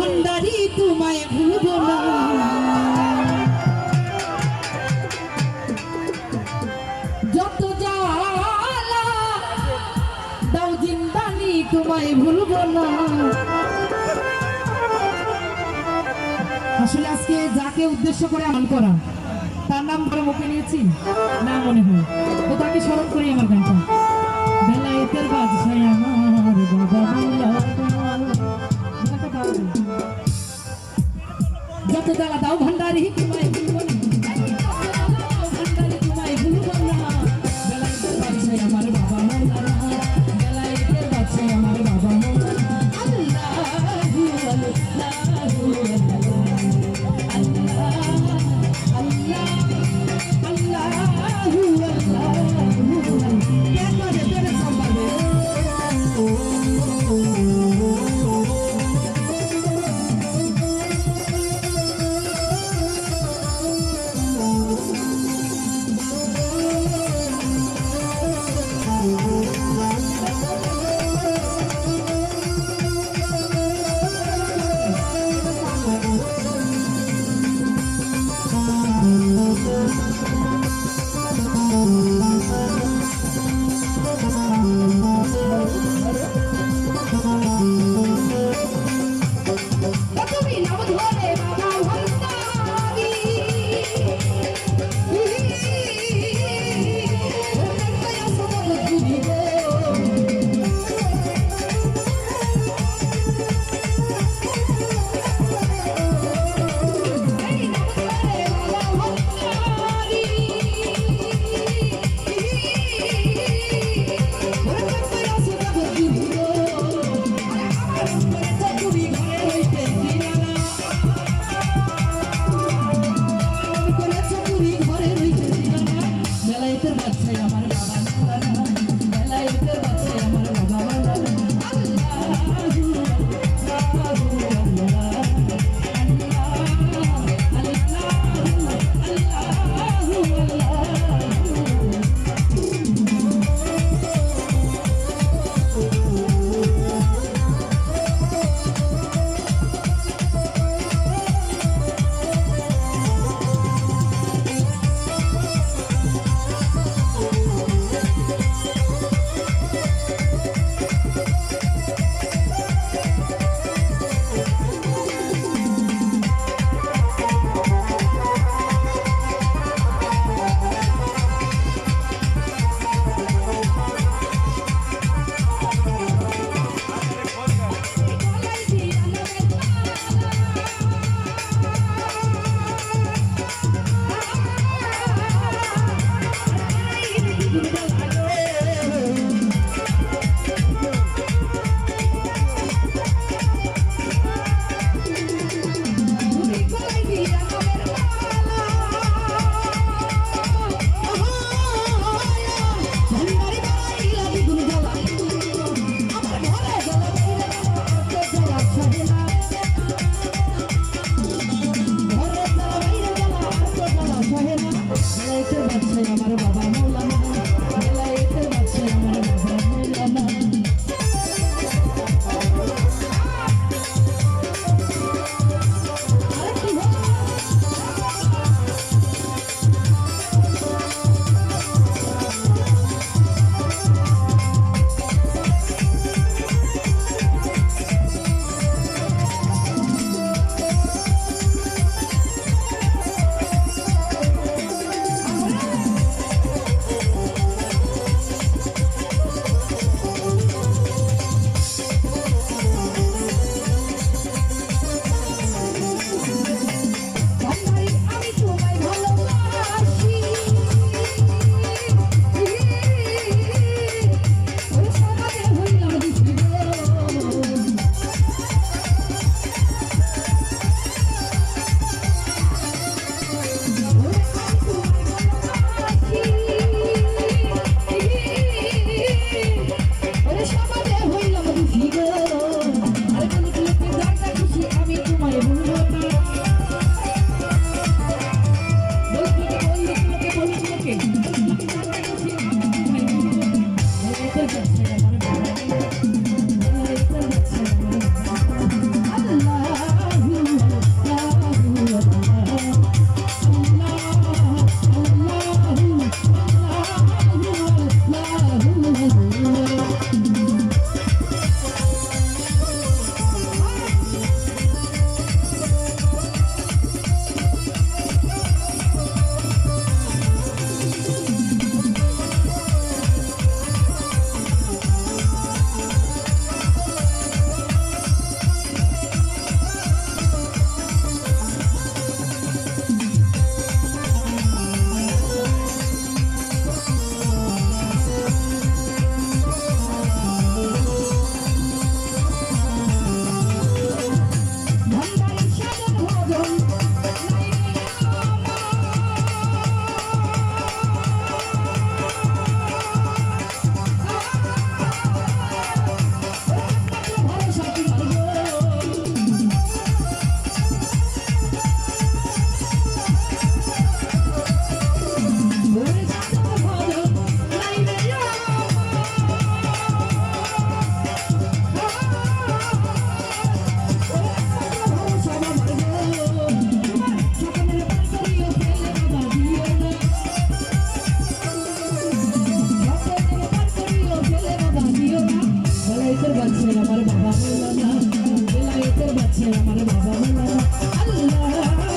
ভান্ডারি তোমায় ভুলব না। যত জ্বালা দাও জিন্দানি তোমায় ভুলব না। আসলে আজকে যাকে উদ্দেশ্য করে আমল করা, তার নাম ধরে মুখে নিয়েছি, না মনে হয়। তো তাকে স্মরণ করি আমার গানটা। বাচ্চা আমার বাবা আল্লাহ এতের বাচ্চা আমার বাবা আল্লাহ।